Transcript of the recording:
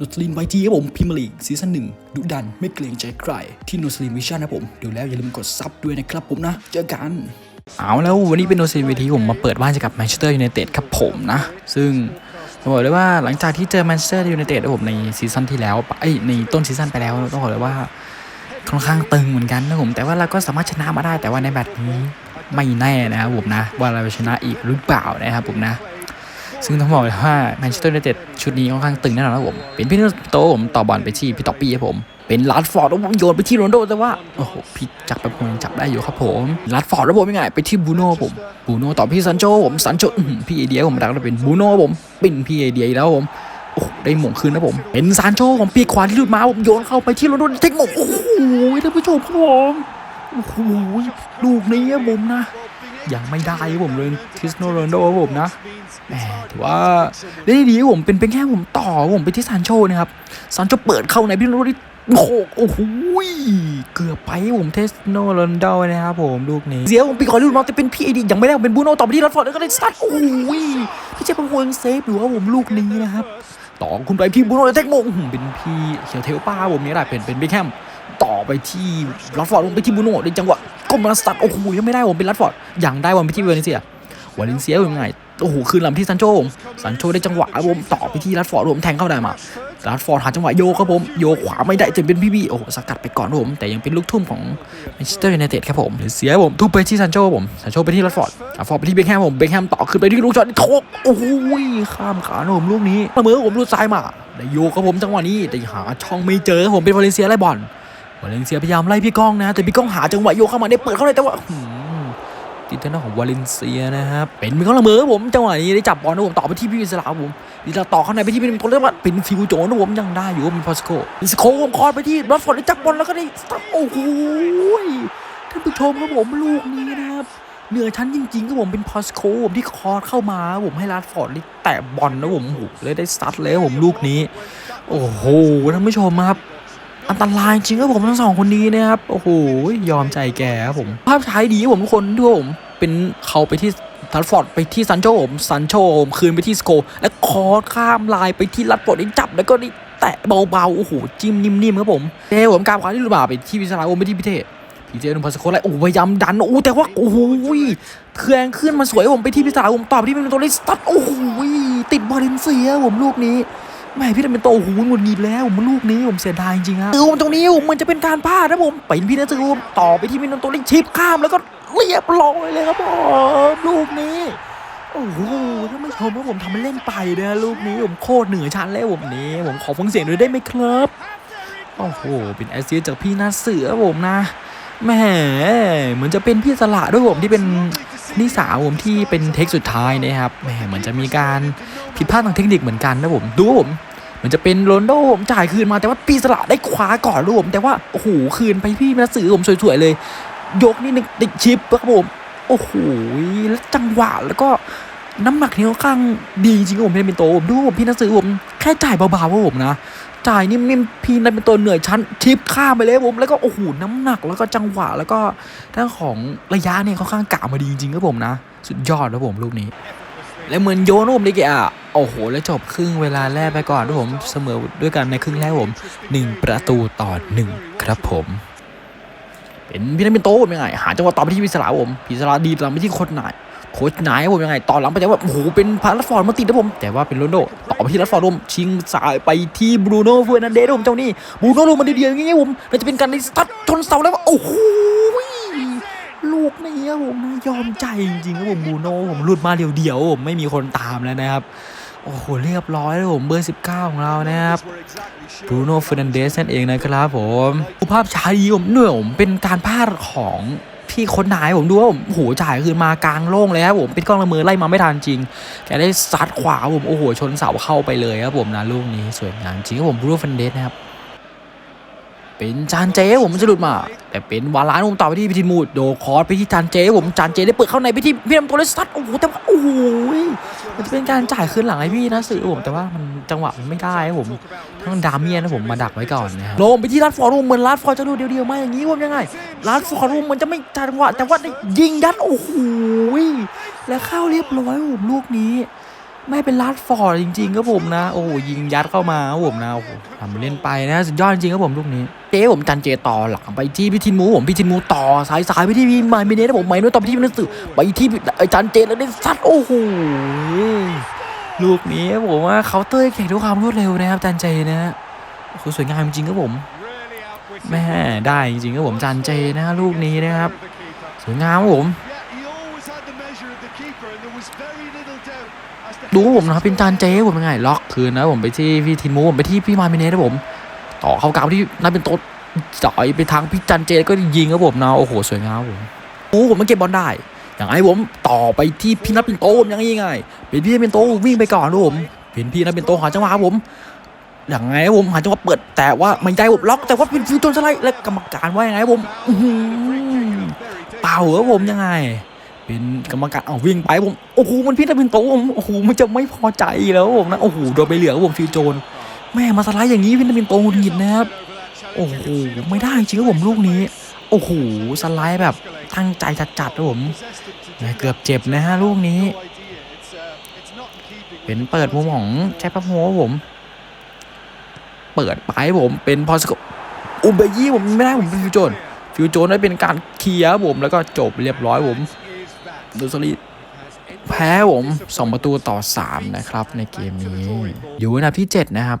นอตลินไวทีครับผมพิมลีกซีซั่นหนึ่งดุดันไม่เกรงใจใคร ที่นอตลินวิชั่นนะผมดูแล้วอย่าลืมกดซับด้วยนะครับผมนะ เจอกันเอาแล้ววันนี้เป็นโนซีวีทีผมมาเปิดบ้านจะกับแมนเชสเตอร์ยูไนเต็ดครับผมนะ ซึ่งบอกเลยว่าหลังจากที่เจอแมนเชสเตอร์ยูไนเต็ดนะผมในซีซั่นที่แล้วไอในต้นซีซั่นไปแล้วต้องบอกเลยว่าค่อนข้างตึงเหมือนกันนะผมแต่ว่าเราก็สามารถชนะมาได้แต่ว่าในแมตช์นี้ไม่แน่นะครับผมนะ ว่าเราจะชนะอีกหรือเปล่านะครับผมนะ ซึ่งต้องบอกเลยว่าแมนเชสเตอร์ยูไนเต็ดชุดนี้ค่อนข้างตึงแน่นอนครับผม เป็นพี่นุโตผมต่อบอลไปที่พี่ต๊อปปี้ครับผม เป็นลัดฟอร์ดแล้วผมโยนไปที่โรนโดแต่ว่า โอ้โห พี่จับไปผมงจับได้อยู่ครับผมลัดฟอร์ดแล้วผมยังไง ไปที่บูโน่ผม บูโน่ต่อพี่ซันโจผม ซันโจพี่ไอเดียผมดักแล้วเป็นบูโน่ผม เป็นพี่ไอเดียแล้วผมโอ้ได้หม่งคืนนะผม เป็นซานโชผมปีกขวาที่หลุดมาผมโยนเข้าไปที่โรนโดเทคโมงโอ้โหท่านผู้ชมครับผม โอ้โห ลูกนี้ผมนะ ยังไม่ได้ครับผมเลยคริสโนโรนโดครับผมนะแหมถือว่าได้ดีครับผมเป็นเป็นแค่ผมต่อผมไปที่ซานโชนะครับซานโชเปิดเข้าในพี่โรนโดโอ้โหโอ้โหเกือบไปครับผมเทสโนโรนโดนะครับผมลูกนี้เสียผมปีกขวาที่หลุดมาแต่เป็นพี่ไอดียังไม่ได้เป็นบูโน่ต่อไปที่รัดฟอร์ดแล้วก็ได้ซัดโอ้โหพี่เจปังโฮยังเซฟอยู่ครับผมลูกนี้นะครับต่อคุณไปที่บูโน่เทคโมงเป็นพี่เขียวเทลป้าผมนี่แหละเป็นเป็นเบคแฮมต่อไปที่ลัดฟอร์ดลงไปที่บูโน่ในจังหวะ มมาสัตว์โอ้โหยังไม่ได้ผมเป็นลัดฟอร์ดอย่างได้วันไปที่เวเนเซียวาเลนเซียยังไงโอ้โหคืนลำที่ซันโชผมซันโชได้จังหวะผมต่อไปที่ลัดฟอร์ดผมแทงเข้าได้มาลัดฟอร์ดหาจังหวะโยกครับผมโยขวาไม่ได้จะเป็นพี่บี้โอ้โหสกัดไปก่อนผมแต่ยังเป็นลูกทุ่มของแมนเชสเตอร์ยูไนเต็ดครับผมเสียผมทุบไปที่ซันโชผมซันโชไปที่ลัดฟอร์ดลัดฟอร์ดไปที่เบคแฮมผมเบคแฮมต่อขึ้นไปที่ลูกช็อตโคกโอ้โหข้ามขาผมลูกนี้เสมอผมลูกซ้ายมาได้โยกครับผมจังหวะนี้แต่หาช่องไม่เจอผมเป็นวาเลนเซียไล่บอล วาเลนเซียพยายามไล่พี่ก้องนะ แต่พี่ก้องหาจังหวะโยกเข้ามาได้เปิดเข้าเลยแต่ว่าหืมติดทางด้านของวาเลนเซียนะครับเป็นพี่ก้องละเมอผมจังหวะนี้ได้จับบอลนะผมต่อไปที่พี่วิสลาผมวิสลาต่อเข้าในไปที่เป็นคนเรียกว่าเป็นฟิวโจนะผมยังได้อยู่เป็นพอสโกเป็นสโคผมคอร์ไปที่รัดฟอร์ดได้จับบอลแล้วก็ได้สตั๊โอ้โหท่านผู้ชมครับผมลูกนี้นะครับเหนือชั้นจริงๆครับผมเป็นพอสโคผมที่คอร์เข้ามาผมให้รัดฟอร์ดได้แตะบอลนะผมโอ้โหเลยได้สตัดเลยผมลูกนี้ โอ้โหท่านผู้ชมครับ อันตรายจริงครับผมทั้งสองคนนี้นะครับ โอ้โห ยอมใจแกครับผม ภาพช้ายดีครับผมทุกคนด้วยผมเป็นเขาไปที่ทัดฟอร์ดไปที่ซันโชผมซันโชผมคืนไปที่สโกและคอข้ามลายไปที่รัดฟอร์ดจับแล้วก็ได้แตะเบาๆ โอ้โห จิ้มนิ่มๆครับผมเทผมกาบขวาที่ลูบาไปที่วิสราโอมไปที่พิเทศพีเจนุพัสโคไลโอ้พยายามดันโอ้แต่ว่าโอ้โหเครื่องขึ้นมาสวยครับผมไปที่พิสราผมตอบที่เป็นตัวเลสตัดโอ้โหติดบอลเลนเซียครับผมลูกนี้ แม่พี่ทำเป็นโตหูหงุดหงิดแล้วผมลูกนี้ผมเสียดายจริงๆฮะคือผมตรงนี้ผมมันจะเป็นการพลาดนะผมเป็นพี่นะจือมต่อไปที่มินโตลิชิปข้ามแล้วก็เรียบร้อยเลยครับผมลูกนี้โอ้โหท่านผู้ชมว่าผมทำมันเล่นไปนะลูกนี้ผมโคตรเหนือชั้นแล้วผมนี้ ผมขอฟังเสียงด้วยได้ไหมครับโอ้โหเป็นแอสซิสจากพี่นาเสือผมนะแหมเหมือนจะเป็นพี่สละด้วยผมที่เป็น นิสาวผมที่เป็นเทคสุดท้ายนะครับแหมเหมือนจะมีการผิดพลาดทางเทคนิคเหมือนกันนะผมดูว่าผมมันจะเป็นโรนโดผมจ่ายคืนมาแต่ว่าปีสละได้คว้าก่อนลูผมแต่ว่าโอ้โหคืนไปพี่มาสื่อผมสวยๆเลย ยกนี่นึงติดชิปครับผมโอ้โหแล้วจังหวะแล้วก็น้ำหนักนี่ค่อนข้างดีจริงครับผมเป็นโตผมดูผมพี่นักสือผม ค่จ่ายเบาๆครับผมนะ จ่ายนิ่มๆพีนันเป็นตัวเหนื่อยชั้นชิปข้ามไปเลยผมแล้วก็โอ้โหน้ำหนักแล้วก็จังหวะแล้วก็ทั้งของระยะเนี่ยค่อนข้างกะมาดีจริงๆครับผมนะ สุดยอดครับผมลูกนี้ แล้วเหมือนโยนผมได้แกอะโอ้โห แล้วจบครึ่งเวลาแรกไปก่อนด้วยผมเสมอด้วยกันในครึ่งแรกผมหนึ่งประตูต่อหนึ่งครับผมเป็นพี่นันเป็นโต้ผมยังไง หาจังหวะต่อไปที่พิศราผมพิศราดีตามไปที่คชนาย โคชนายผมยังไงต่อหลังไปแต่ว่าโอ้โหเป็นพารัสฟอร์ดมาติดนะผม แต่ว่าเป็นโรนโดต่อไปที่รัสฟอร์ดผมชิงสายไปที่บรูโน่เฟอร์นันเดสผมเจ้านี่บรูโน่ลงมาเดียวๆอย่างเงี้ยผมน่าจะเป็นการในสตัดชนเสาแล้วโอ้โหลูกนี้ครับผมนะยอมใจจริงๆครับผมบูโน่ผมหลุดมาเดียวๆผมไม่มีคนตามแล้วนะครับโอ้โหเรียบร้อยแล้วผมเบอร์ 19 ของเรานะครับบรูโน่เฟอร์นันเดสนั่นเองนะครับผมภาพช้าดีผมเหนื่อยผมเป็นการพลาดของ พี่คนนายผมดูว่าผมโอ้โหจ่ายคืนมากลางโล่งเลยครับผมเป็นกล้องละมือไล่มาไม่ทันจริง แกได้ซัดขวาผมโอ้โหชนเสาเข้าไปเลยครับผมนะลูกนี้สวยงามจริงครับผมบรูโน่เฟอร์นันเดสนะครับ เป็นจานเจผมมันจะหลุดมา แต่เป็นวาลานผมต่อไปที่พิธีมูดโดคอร์สไปที่จานเจผมจานเจได้เปิดเข้าในไปที่พี่นำตัวเลสตัดโอ้โหแต่ว่าโอ้โหมันจะเป็นการจ่ายคืนหลังให้พี่นะสื่อผมแต่ว่ามันจังหวะมันไม่ได้ครับผมทั้งดามเมียนนะผมมาดักไว้ก่อนนะครับลงไปที่ลัดฟอร์ดผมเหมือนลัดฟอร์ดจะดูเดียวๆมาอย่างนี้ผมยังไงลัดฟอร์ดผมมันจะไม่จังหวะแต่ว่าได้ยิงยัดโอ้โหแล้วเข้าเรียบร้อยผมลูกนี้ ไม่เป็นลัดฟอร์ดจริง ๆ ครับผมนะ โอ้โหยิงยัดเข้ามาครับผมนะโอ้โหทำเล่นไปนะสุดยอดจริงๆครับผมลูกนี้เจ๊ผมจันเจต่อหลังไปที่พี่ทินมูผมพี่ทินมูต่อสายสายไปที่พี่ไมเมเนสผมไมเนสต่อไปที่พี่นัสสึไปที่ไอจันเจแล้วได้ซัดโอ้โหลูกนี้ผมว่าเคาน์เตอร์แข่งด้วยความรวดเร็วนะครับจันเจนะฮะโอ้โหสวยงามจริงๆครับผมแม่ได้จริงๆครับผมจันเจนะลูกนี้นะครับสวยงามครับผม ดูผมนะเป็นจานเจ๊ผมยังไงล็อกคืนนะผมไปที่พี่ทินมูผมไปที่พี่มาเมเนสนะผม ต่อเข้ากลางที่นั่นเป็นโต๊ดจ่อยไปทางพี่จันเจก็ยิงครับผมนะโอ้โหสวยงามผมโอ้ผมมันเก็บบอลได้อย่างไรผมต่อไปที่พี่นัทเป็นโตผมยังไงยังไงเป็นพี่นัทเป็นโตวิ่งไปก่อนครับผมเป็นพี่นัทเป็นโตหาจังหวะผมอย่างไงครับผมหาจังหวะเปิดแต่ว่าไม่ได้ผมล็อกแต่ว่าเป็นฟิวโจนสไลด์และกรรมการว่ายังไงครับผมเป่าครับผมยังไง เป็นกรรมการเอาวิ่งไปผมโอ้โหมันพี่ตะเป็นโตผมโอ้โหมันจะไม่พอใจแล้วผมนะโอ้โหโดนไปเหลือผมฟิวโจน แม่มาสไลด์อย่างนี้พี่ตะเป็นโตหงุดหงิดนะครับโอ้โหไม่ได้จริงครับผมลูกนี้ โอ้โหสไลด์แบบตั้งใจจัดๆครับผมแม่เกือบเจ็บนะฮะลูกนี้ เป็นเปิดมุมของแจ็คพับโฮผม เปิดไปผมเป็นพอสกอุเบยี่ผมไม่ได้ผมเป็นฟิวโจนฟิวโจนได้เป็นการเคลียร์ผมแล้วก็จบเรียบร้อยผม ดูสลีแพ้ผม 2 ประตูต่อ 3 นะครับ ในเกมนี้ อยู่อันดับที่ 7 นะครับ